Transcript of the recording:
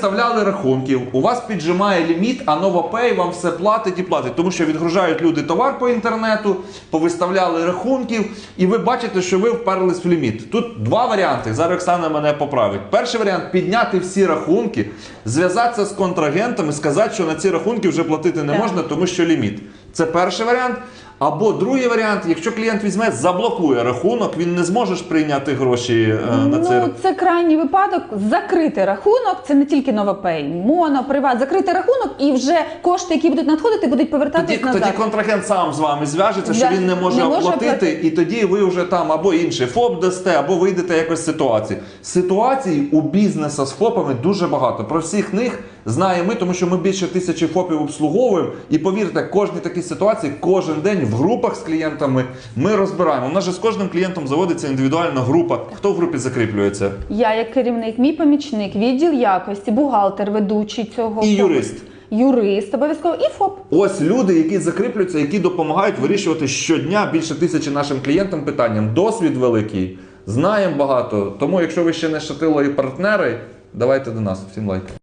виставляли рахунків, у вас піджимає ліміт, а NovaPay вам все платить і платить, тому що відгружають люди товар по інтернету, повиставляли рахунків, і ви бачите, що ви вперлись в ліміт. Тут два варіанти. Зараз Оксана мене поправить. Перший варіант підняти всі рахунки, зв'язатися з контрагентами, сказати, що на ці рахунки вже платити не можна, тому що ліміт. Це перший варіант. Або другий варіант, якщо клієнт візьме, заблокує рахунок, він не зможе ж прийняти гроші е, на Ну, це крайній випадок. Закрити рахунок, це не тільки NovaPay, Моно, Приват. Закрити рахунок і вже кошти, які будуть надходити, будуть повертатись Тоді, назад. тоді контрагент сам з вами зв'яжеться, що він не може не може оплатити, оплатити. і тоді ви вже там або інший ФОП дасте, або вийдете якось з ситуації. Ситуацій у бізнесу з ФОПами дуже багато. Про всіх них знаємо ми, тому що ми більше тисячі ФОПів обслуговуємо. І повірте, кожні такі ситуації кожен день в групах з клієнтами ми розбираємо. У нас же з кожним клієнтом заводиться індивідуальна група. Хто в групі закріплюється? Я як керівник, мій помічник, відділ якості, бухгалтер, ведучий цього І юрист. Юрист, обов'язково і ФОП. Ось люди, які закріплюються, які допомагають вирішувати щодня більше тисячі нашим клієнтам питанням. Досвід великий, знаємо багато. Тому, якщо ви ще не шатило і партнери, давайте до нас. Всім лайк.